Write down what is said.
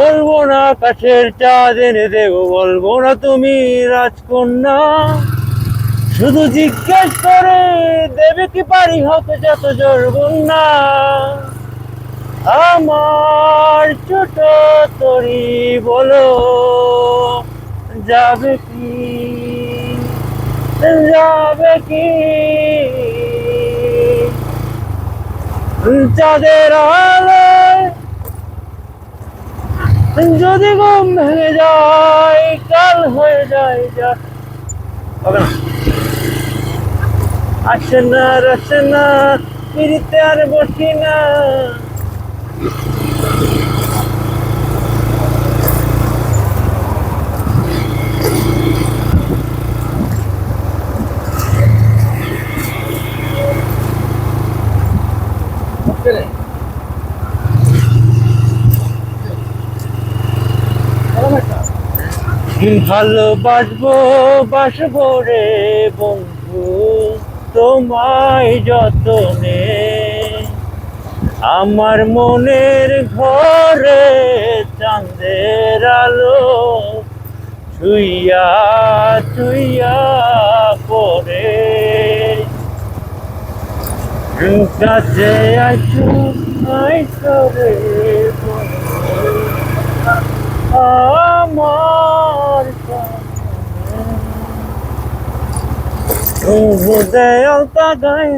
বলব না আকাশের চাঁদ এনে দেব, বলব না তুমি রাজকন্যা। শুধু জিজ্ঞেস করে দেবে কি পারি হোক, যত জোর বন্যা। আমার ছোট তরি, বলো, যাবে কি? যাবে কি? চাঁদের আলোয় যদি ঘুম ভেঙে যায় কাল হয়ে যায় যা। হবে না। আসে না আর আসে না পিড়িতে আর বসি না। ভালোবাসবো, বাসবো রে বন্ধু, তোমায় যতনে। আমার মনের ঘরে চাঁদের আলো ছুইয়া ছুইয়া পরে কাছে আইসো রে বন্ধু আমার হৃদয় গায়ে